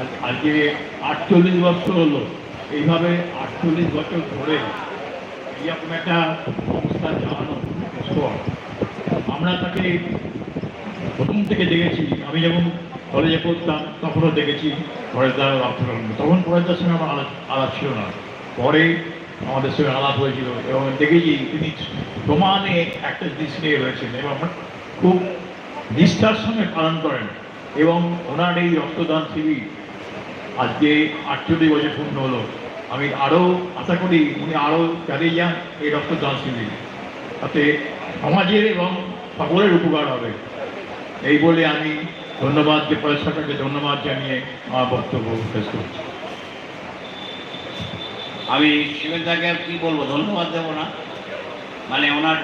আজ- আজকে আটচল্লিশ বছর হলো, এইভাবে আটচল্লিশ বছর ধরে এরকম একটা সংস্থা চালানো। আমরা তাকে প্রথম থেকে দেখেছি। আমি যখন কলেজে পড়তাম, তখনও দেখেছি পরেশদার রক্তকরণ তখন পরেশদার সঙ্গে আমার আলাপ আলাপ ছিল না। পরে আমাদের সঙ্গে আলাপ হয়েছিল এবং দেখেছি তিনি প্রমাণে একটা জিনিস নিয়ে রয়েছেন এবং খুব নিষ্ঠার সঙ্গে পালন করেন এবং ওনার এই রক্তদান শিবির আজকে আটচল্লিশ বছর পূর্ণ হলো। আমি আরও আশা করি উনি আরও চালিয়ে যান এই রক্তদান শিবির। তাতে সমাজের এবং সকলের উপকার হবে। এই বলে আমি ধন্যবাদ যে সরকারকে ধন্যবাদ জানিয়ে আমার বক্তব্য শেষ করছি। আমি শিবেন্দাকে আর কি বলব? ধন্যবাদ দেবো না। মানে ওনার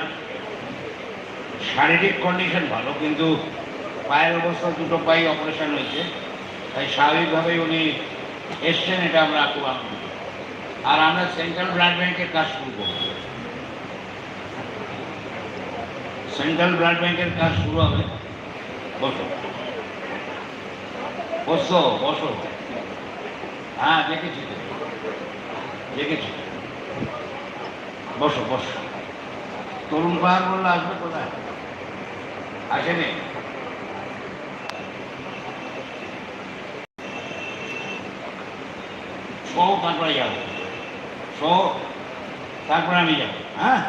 শারীরিক কন্ডিশন ভালো, কিন্তু পায়ের অবস্থা দুটো পাই অপারেশন হয়েছে। তাই স্বাভাবিকভাবেই উনি এসছেন, এটা আমরা খুব আর আমরা সেন্ট্রাল ব্লাড ব্যাংকের কাজ শুরু করব। সেন্ট্রাল ব্লাড ব্যাংকের কাজ শুরু হবে। বসো। বসো বসো। হ্যাঁ দেখেছি তো। দেখেছি বসো বসো। তরুণ পাহাড় বললে আসবে কোথায়? আসেনি? শো তারপরে যাব। শো তারপরে আমি যাব। হ্যাঁ?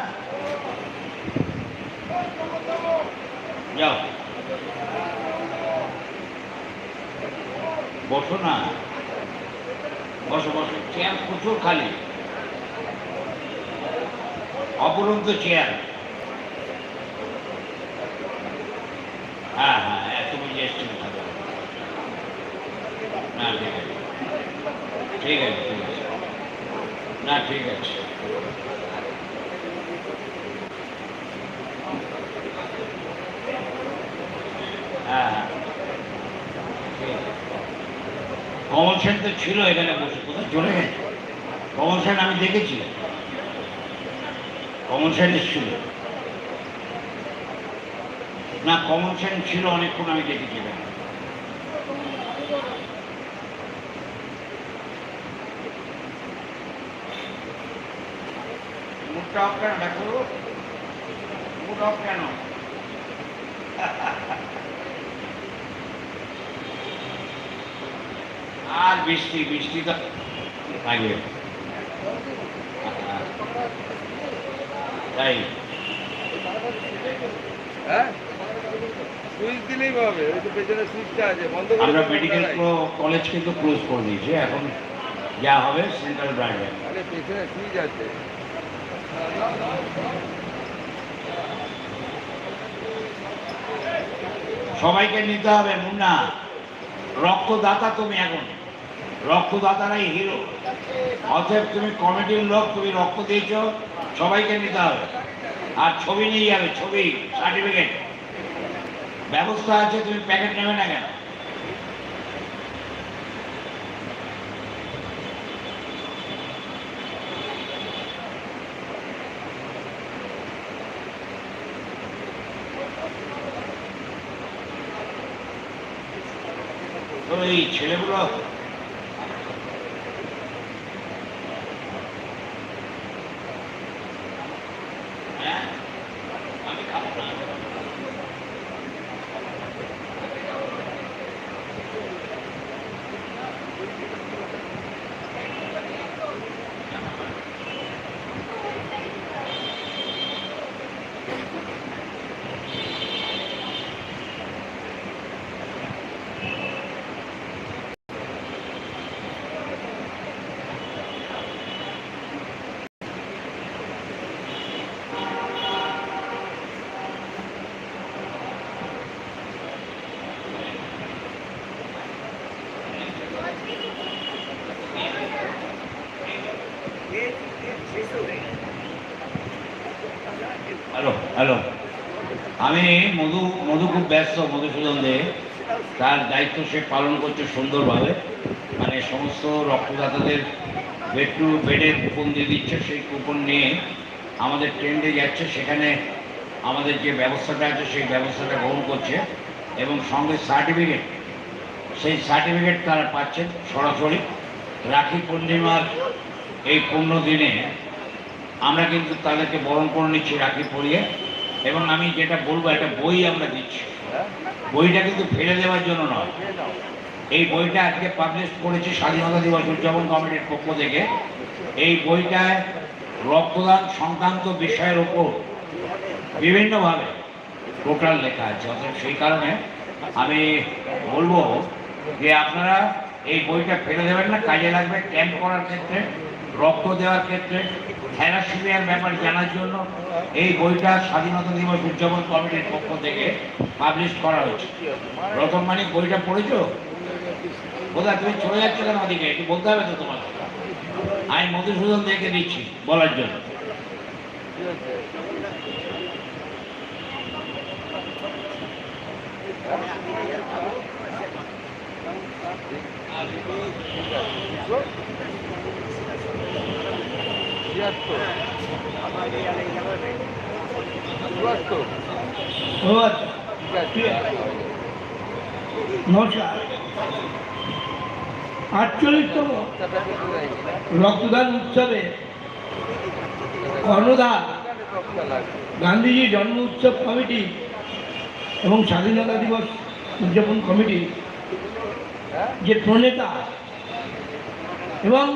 যাও। বসো না। বসো বসো। চেয়ার প্রচুর খালি। অপরন্ত চেয়ার। হ্যাঁ হ্যাঁ এত বুঝে এসছি না ঠিক আছে ঠিক আছে। না, ঠিক আছে। হ্যাঁ হ্যাঁ। কমল সেন তো ছিল এখানে বসে, কোথায়? চলে গেছে। কমল সেন আমি দেখেছি। কমল সেন ছিল না, কমল সেন ছিল অনেকক্ষণ আমি দেখেছি এখানে। অফ কেন দেখো মুড অফ কেন আর বৃষ্টি বৃষ্টি তো থাকবে তাই। হ্যাঁ? সুইচ দিলেই পাবে ওই তো পেছনে সুইচটা আছে বন্ধ করে আমরা মেডিকেল কলেজ কিন্তু ক্লোজ করে দিয়েছি এখন যা হবে সেন্ট্রাল ব্রাঞ্চে আরে পেছনে সুইচ আছে। সবাইকে নিতে হবে, মুন্না। রক্তদাতা তুমি এখন। রক্তদাতারাই হিরো অতএব তুমি কমিটির লোক, তুমি রক্ত দিয়েছ, সবাইকে নিতে হবে। আর ছবি নিয়ে যাবে, ছবি সার্টিফিকেট ব্যবস্থা আছে, তুমি প্যাকেট নেবে না কেন? তো এই ছেলেগুলো হ্যাঁ আমি খাব না হ্যালো হ্যালো আমি মধু মধু খুব ব্যস্ত, মধুসূদন দে। তার দায়িত্ব সে পালন করছে সুন্দরভাবে। মানে সমস্ত রক্তদাতাদের বেড টু বেডের কুপন দিয়ে দিচ্ছে, সেই কুপন নিয়ে আমাদের ট্রেন্ডে যাচ্ছে। সেখানে আমাদের যে ব্যবস্থাটা আছে, সেই ব্যবস্থাটা গ্রহণ করছে। এবং সঙ্গে সার্টিফিকেট সেই সার্টিফিকেট তারা পাচ্ছেন সরাসরি। রাখি পূর্ণিমার এই পূর্ণ দিনে আমরা কিন্তু তাদেরকে বরণ করে নিচ্ছি, রাখি পরিয়ে। এবং আমি যেটা বলব, একটা বই আমরা দিচ্ছি। বইটা কিন্তু ফেলে দেওয়ার জন্য নয়। এই বইটা আজকে পাবলিশ করেছি স্বাধীনতা দিবস উদযাপন কমিটির পক্ষ থেকে। এই বইটায় রক্তদান সংক্রান্ত বিষয়ের ওপর বিভিন্নভাবে টোটাল লেখা আছে। অর্থাৎ সেই কারণে আমি বলব যে আপনারা এই বইটা ফেলে দেবেন না, কাজে লাগবে ক্যাম্প করার ক্ষেত্রে, রক্ত দেওয়ার ক্ষেত্রে থ্যালাসিমিয়ার ব্যাপার জানার জন্য এই বইটা স্বাধীনতা দিবস উদযাপন কমিটির পক্ষ থেকে পাবলিশ করা হয়েছে। রতন মানিক, বইটা পড়েছো? বোধহয় তুমি চলে যাচ্ছ কেন ওদিকে? একটু বলতে হবে তো তোমাকে আমি মধুসূদন দেখে দিচ্ছি বলার জন্য। ঠিক আছে আটচল্লিশতম রক্তদান উৎসবে এখানে গান্ধীজি জন্ম উৎসব কমিটি এবং স্বাধীনতা দিবস উদযাপন কমিটি যে প্রণেতা এবং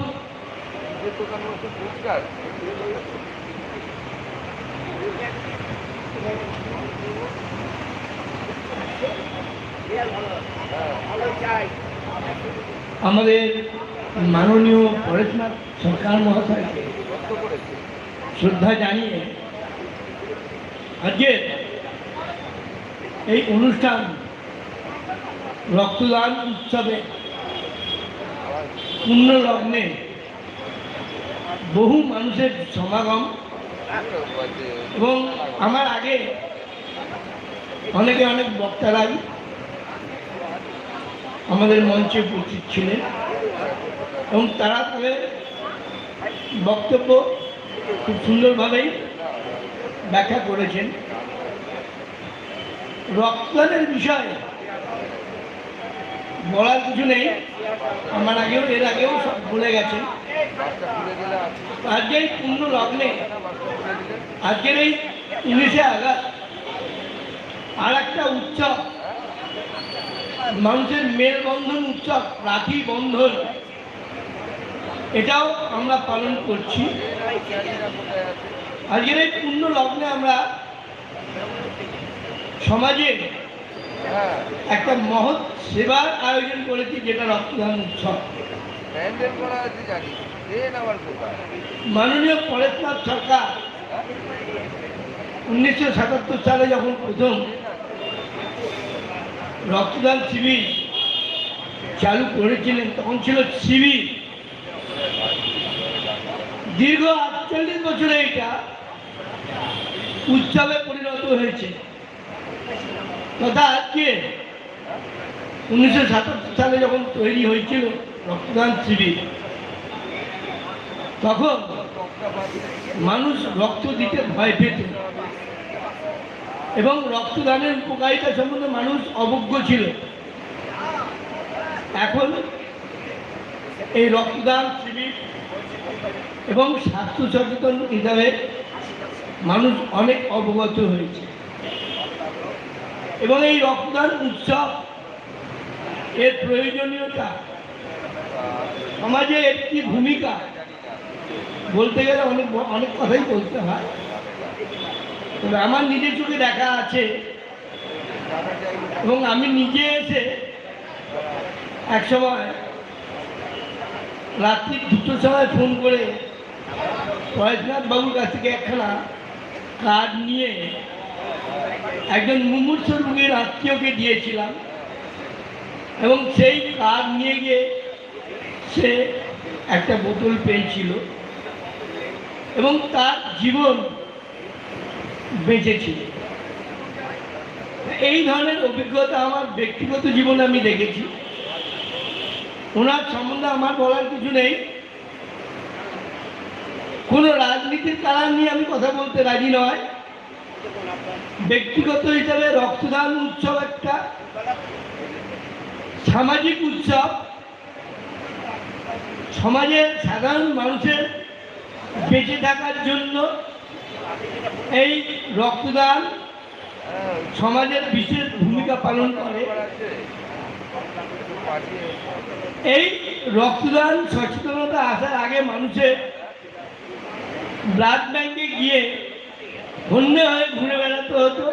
দোকান ফুচকার আমাদের মাননীয় পরেশনাথ সরকার মহাশয়কে শ্রদ্ধা জানিয়ে আজকে এই অনুষ্ঠান রক্তদান উৎসবে পূর্ণ লগ্নে বহু মানুষের সমাগম এবং আমার আগে অনেকে অনেক বক্তারাই আমাদের মঞ্চে উপস্থিত ছিলেন এবং তারা তাদের বক্তব্য খুব সুন্দরভাবেই ব্যাখ্যা করেছেন। রক্তদানের বিষয়ে বলার কিছু নেই। আমার আগেও, এর আগেও সব বলে গেছেন। আজকে এই পূর্ণ লগ্নে আজকের এই উনিশে আগস্ট আর একটা উৎসব মানুষের মেলবন্ধন উৎসব রাখি বন্ধন এটাও আমরা পালন করছি। আজকের এই পূর্ণ লগ্নে আমরা সমাজে হ্যাঁ একটা মহৎ সেবার আয়োজন করেছি যেটা রক্তদান উৎসব। মাননীয় পরেশনাথ সরকার উনিশশো সাতাত্তর সালে যখন প্রথম রক্তদান শিবির চালু করেছিলেন, তখন ছিল শিবির। দীর্ঘ আটচল্লিশ বছরে এটা উৎসবে পরিণত হয়েছে। তথা আজকে উনিশশো সাতাত্তর সালে যখন তৈরি হয়েছিল রক্তদান শিবির তখন মানুষ রক্ত দিতে ভয় পেত। এবং রক্তদানের উপকারিতা সম্বন্ধে মানুষ অবজ্ঞ ছিল। এখন এই রক্তদান শিবির এবং স্বাস্থ্য সচেতন হিসাবে মানুষ অনেক অবগত হয়েছে। এবং এই রক্তদান উৎসব এর প্রয়োজনীয়তা সমাজে একটি ভূমিকা। বলতে গেলে অনেক অনেক কথাই বলতে হয়। তবে আমার নিজের চোখে দেখা আছে। এবং আমি নিজে এসে এক সময় রাত্রি দুটোর সময় ফোন করে পরেশনাথ বাবুর কাছ থেকে একখানা কার্ড নিয়ে একজন মুমূর্ষ রোগীর আত্মীয়কে দিয়েছিলাম। এবং সেই কার্ড নিয়ে গিয়ে সে একটা বোতল পেয়েছিল এবং তার জীবন বেঁচেছিল। এই ধরনের অভিজ্ঞতা আমার ব্যক্তিগত জীবনে আমি দেখেছি। ওনার সম্বন্ধে আমার বলার কিছু নেই। কোনো রাজনীতির কারণ নিয়ে আমি কথা বলতে রাজি নয়। ব্যক্তিগত হিসাবে রক্তদান উৎসব একটা সামাজিক উৎসব। সমাজের সাধারণ মানুষের বেঁচে থাকার জন্য এই রক্তদান সমাজের বিশেষ ভূমিকা পালন করে। এই রক্তদান সচেতনতা আসার আগে মানুষের ব্লাড ব্যাংকে গিয়ে হন্যে হয়ে ঘুরে বেড়াতে হতো।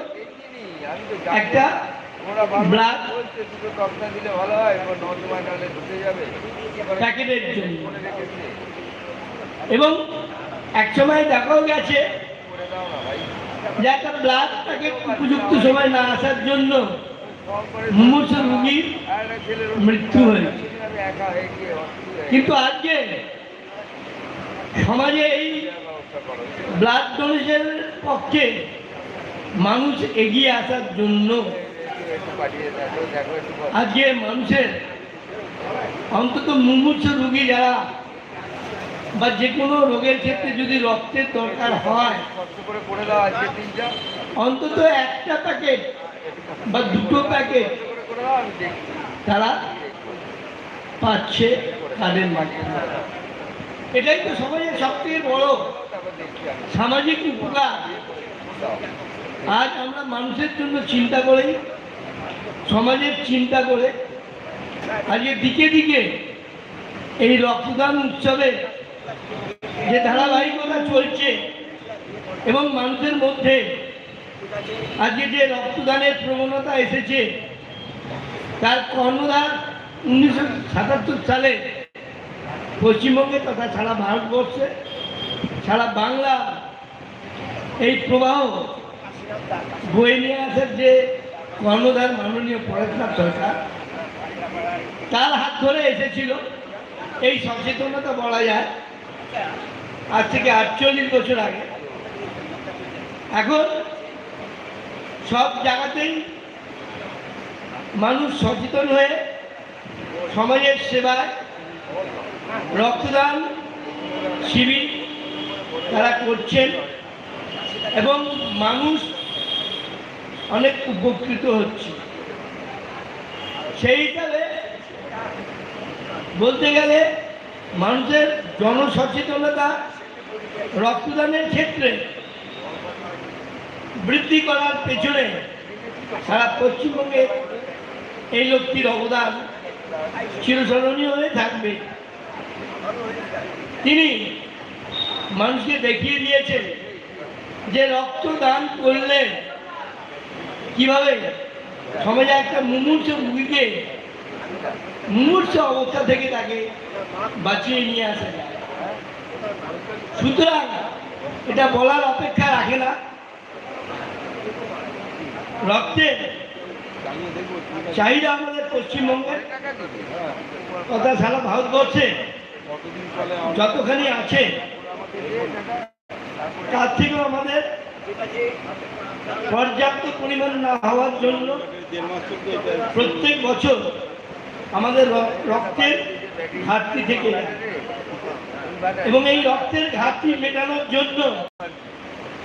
একটা টপটা দিলে ভালো হয় যাবে প্যাকেটের জন্য করে রেখেছে এবং দেখাও গেছে যে একটা ব্লাড প্যাকেট উপযুক্ত সময় না আসার জন্য মুমূর্ষ রোগীর মৃত্যু হয়েছে। একা হয়ে কিন্তু আজকে সমাজে এই ব্লাড ডোনেশনের পক্ষে মানুষ এগিয়ে আসার জন্য আজকে মানুষের অন্তত মুমূর্ষ রোগী যারা বা যে কোনো রোগের ক্ষেত্রে যদি রক্তের দরকার হয়, অন্তত একটা প্যাকেট বা দুটো প্যাকেট তারা পাচ্ছে তাদের মাধ্যমে। এটাই তো সমাজের সবথেকে বড় সামাজিক উপকার। আজ আমরা মানুষের জন্য চিন্তা করি সমাজের চিন্তা করে আজকে দিকে দিকে এই রক্তদান উৎসবে যে ধারাবাহিকতা চলছে এবং মানুষের মধ্যে আজকে যে রক্তদানের প্রবণতা এসেছে, তার কর্ণধার উনিশশো সাতাত্তর সালে পশ্চিমবঙ্গে তথা সারা ভারতবর্ষে, সারা বাংলা এই প্রবাহ বয়ে নিয়ে আসার যে কর্ণধার মাননীয় পড়াশোনার সরকার। তার হাত ধরে এসেছিল। এই সচেতনতা বলা যায়, আজ থেকে আটচল্লিশ বছর আগে। এখন সব জায়গাতেই মানুষ সচেতন হয়ে সমাজের সেবায় রক্তদান শিবির তারা করছেন এবং মানুষ অনেক উপকৃত হচ্ছে। সেই হিসাবে বলতে গেলে মানুষের জনসচেতনতা রক্তদানের ক্ষেত্রে বৃদ্ধি করার পেছনে সারা পশ্চিমবঙ্গে এই লোকটির অবদান চিরস্মরণীয় হয়ে থাকবে। তিনি মানুষকে দেখিয়ে দিয়েছেন যে রক্তদান করলে কীভাবে? সমাজে একটা মুমূর্ষ রুগীকে মুমূর্ষ অবস্থা থেকে তাকে বাঁচিয়ে নিয়ে আসা যায়। সুতরাং এটা বলার অপেক্ষা রাখে না। রক্তের চাহিদা আমাদের পশ্চিমবঙ্গের। তথা সারা ভারতবর্ষে যতখানি আছে, তার থেকেও আমাদের পর্যাপ্ত পরিমাণ না হওয়ার জন্য প্রত্যেক বছর আমাদের রক্তের ঘাটতি থেকে এবং এই রক্তের ঘাটতি মেটানোর জন্য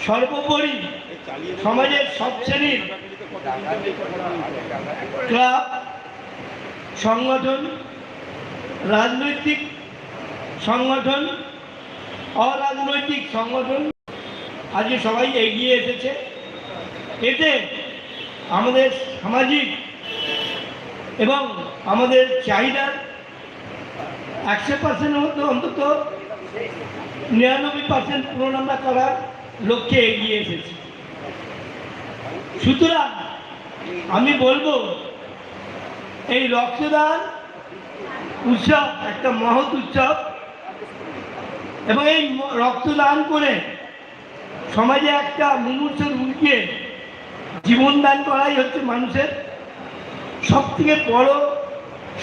সর্বোপরি সমাজের সব শ্রেণির ক্লাব, সংগঠন, রাজনৈতিক সংগঠন, অরাজনৈতিক সংগঠন আজকে সবাই এগিয়ে এসেছে। এতে আমাদের সামাজিক এবং আমাদের চাহিদার একশো পার্সেন্টের মধ্যে অন্তত নিরানব্বই পার্সেন্ট পূরণ আমরা করার লক্ষ্যে এগিয়ে এসেছি। সুতরাং আমি বলব, এই রক্তদান উৎসব একটা মহৎ উৎসব এবং এই রক্তদান করে সমাজে একটা মুমূর্ষ জীবন দান করাই হচ্ছে মানুষের সব থেকে বড়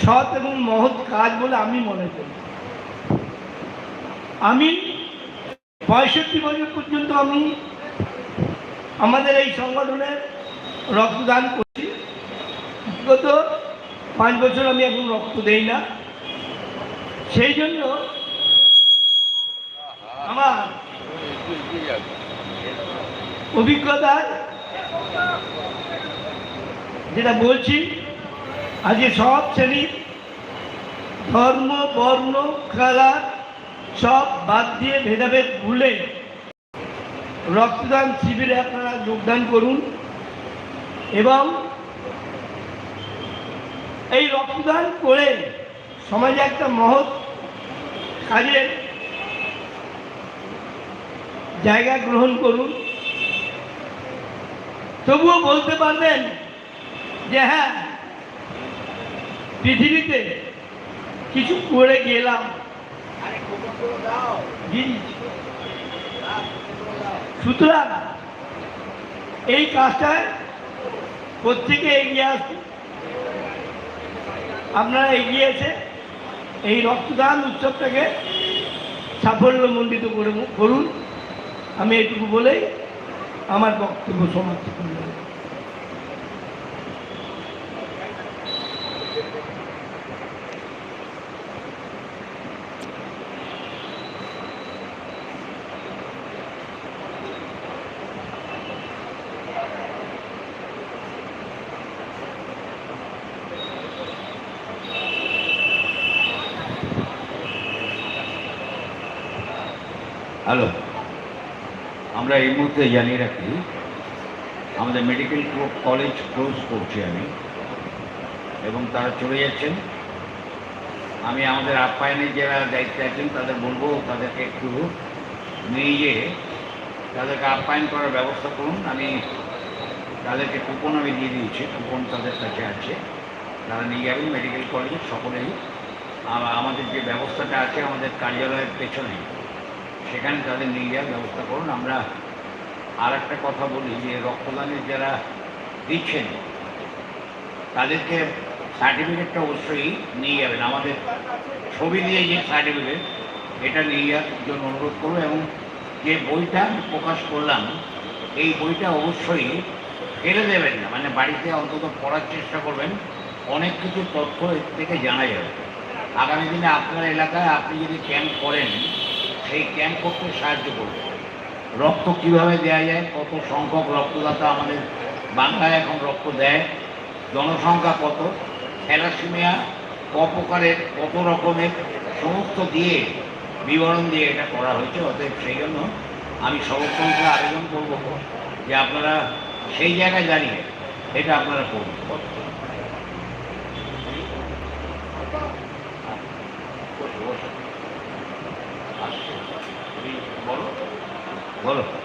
সৎ এবং মহৎ কাজ বলে আমি মনে করি। আমি পঁয়ষট্টি বছর পর্যন্ত আমি আমাদের এই সংগঠনের রক্তদান করছি। গত পাঁচ বছর আমি এখন রক্ত দেই না। সেই জন্য আমার অভিজ্ঞতার যেটা বলছি, আজকে সব শ্রেণির ধর্ম, বর্ণ, কালার, সব বাদ দিয়ে ভেদাভেদ ভুলে রক্তদান শিবিরে আপনারা যোগদান করুন এবং এই রক্তদান করে সমাজে একটা মহৎ কাজের জায়গা গ্রহণ করুন। তবুও বলতে পারবেন যে হ্যাঁ পৃথিবীতে কিছু করে গেলাম। সুতরাং এই কাজটায় প্রত্যেকে এগিয়ে আসুন। আপনারা এগিয়ে এসে এই রক্তদান উৎসবটাকে সাফল্যমণ্ডিত করে করুন আমি এটুকু বলেই আমার বক্তব্য সমাপ্ত করলাম হ্যালো আমরা এই মুহূর্তে জানিয়ে রাখি, আমাদের মেডিকেল কলেজ ক্লোজ করছি আমি এবং তারা চলে যাচ্ছেন। আমি আমাদের আপ্যায়নের যারা দায়িত্বে আছেন, তাদের বলব তাদেরকে একটু নিয়ে গিয়ে তাদেরকে আপ্যায়ন করার ব্যবস্থা করুন। আমি তাদেরকে কুপন আমি দিয়ে দিয়েছি কুপন তাদের কাছে আছে। তারা নিয়ে যাবেন মেডিকেল কলেজে সকলেই। আমাদের যে ব্যবস্থাটা আছে, আমাদের কার্যালয়ের পেছনে সেখানে তাদের নিয়ে যাওয়ার ব্যবস্থা করুন। আমরা আর একটা কথা বলি যে, রক্তদানের যারা দিচ্ছেন, তাদেরকে সার্টিফিকেটটা অবশ্যই নিয়ে যাবেন। আমাদের ছবি দিয়ে যে সার্টিফিকেট, এটা নিয়ে যাওয়ার জন্য অনুরোধ করব এবং যে বইটা প্রকাশ করলাম, এই বইটা অবশ্যই ফেলে দেবেন না। মানে বাড়িতে অন্তত পড়ার চেষ্টা করবেন, অনেক কিছু তথ্য এর থেকে জানা যাবে। আগামী দিনে আপনার এলাকায় আপনি যদি ক্যাম্প করেন সেই ক্যাম্প করতে সাহায্য করবে। রক্ত কীভাবে দেওয়া যায়? কত সংখ্যক রক্তদাতা আমাদের বাংলায় এখন রক্ত দেয়? জনসংখ্যা কত? থ্যালাসিমিয়া ক প্রকারের, কত রকমের? সমস্ত দিয়ে বিবরণ দিয়ে এটা করা হয়েছে, অতএব সেই জন্য আমি সর্বতন্ত্রে আবেদন করব যে আপনারা সেই জায়গায় দাঁড়িয়ে এটা আপনারা করুন। Bộ.